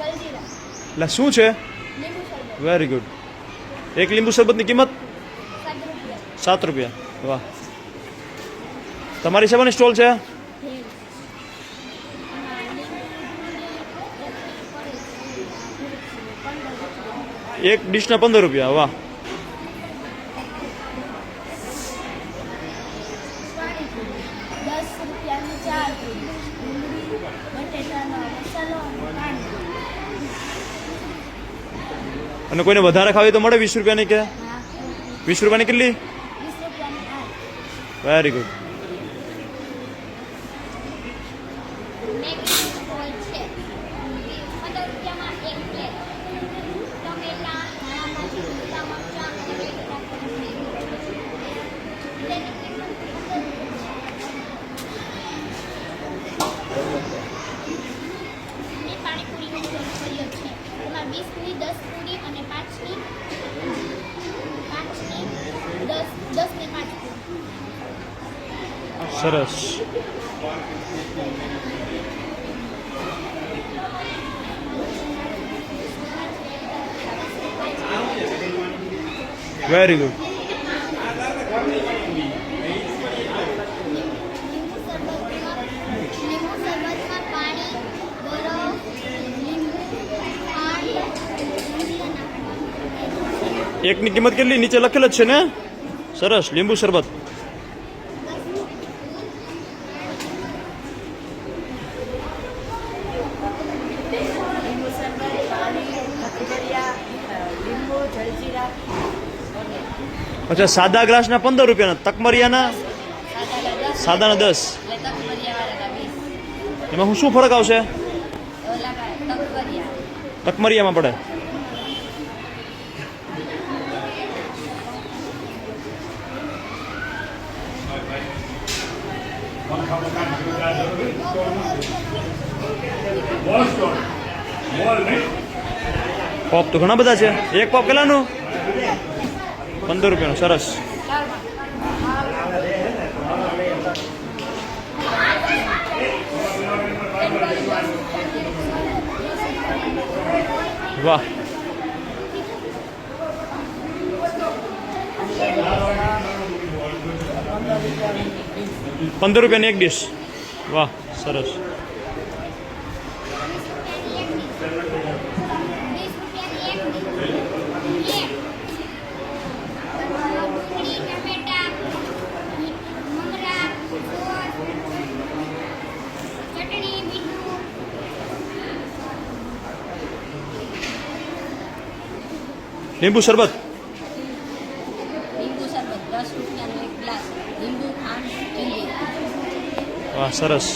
જલજીરા એટલે શું છે લીંબુ શરબત વેરી ગુડ એક લીંબુ શરબતની કિંમત સાત રૂપિયા સાત રૂપિયા વાહ તમારી સેવાની સ્ટોલ છે ભેળ એમાં લીંબુ પંદર રૂપિયા એક ડીશના પંદર રૂપિયા વાહ પાણીપુરી દસ રૂપિયાની ચાર ડુંગળી બટેટાનો મસાલો અને કોઈને વધારે ખાવી તો મળે વીસ રૂપિયાની કે? વીસ રૂપિયાની કેટલી? વેરી ગુડ દસ પૂરી અને પાંચની પાંચની દસ દસને પાંચ સરસ. વેરી ગુડ એકની કિંમત કેટલી? નીચે લખેલ જ છે ને? સરસ લીંબુ શરબત. અચ્છા સાદા ગ્લાસના પંદર રૂપિયાના તકમરિયાના? સાદાના દસ. એમાં હું શું ફરક આવશે? તકમરિયામાં પડે. પોપ તો ઘણા બધા છે. એક પોપ કેટલાનું? પંદર રૂપિયાનું. સરસ. વાહ. પંદર રૂપિયાની એક ડીશ વાહ સરસ. લીંબુ રૂપિયાની એક એક ડુંગળી ટમેટા મમરા સોસ ચટણી મીઠું લીંબુ શરબત લીંબુ શરબત દસ રૂપિયાનો એક ગ્લાસ લીંબુ ખાંડ ચીલી વાહ સરસ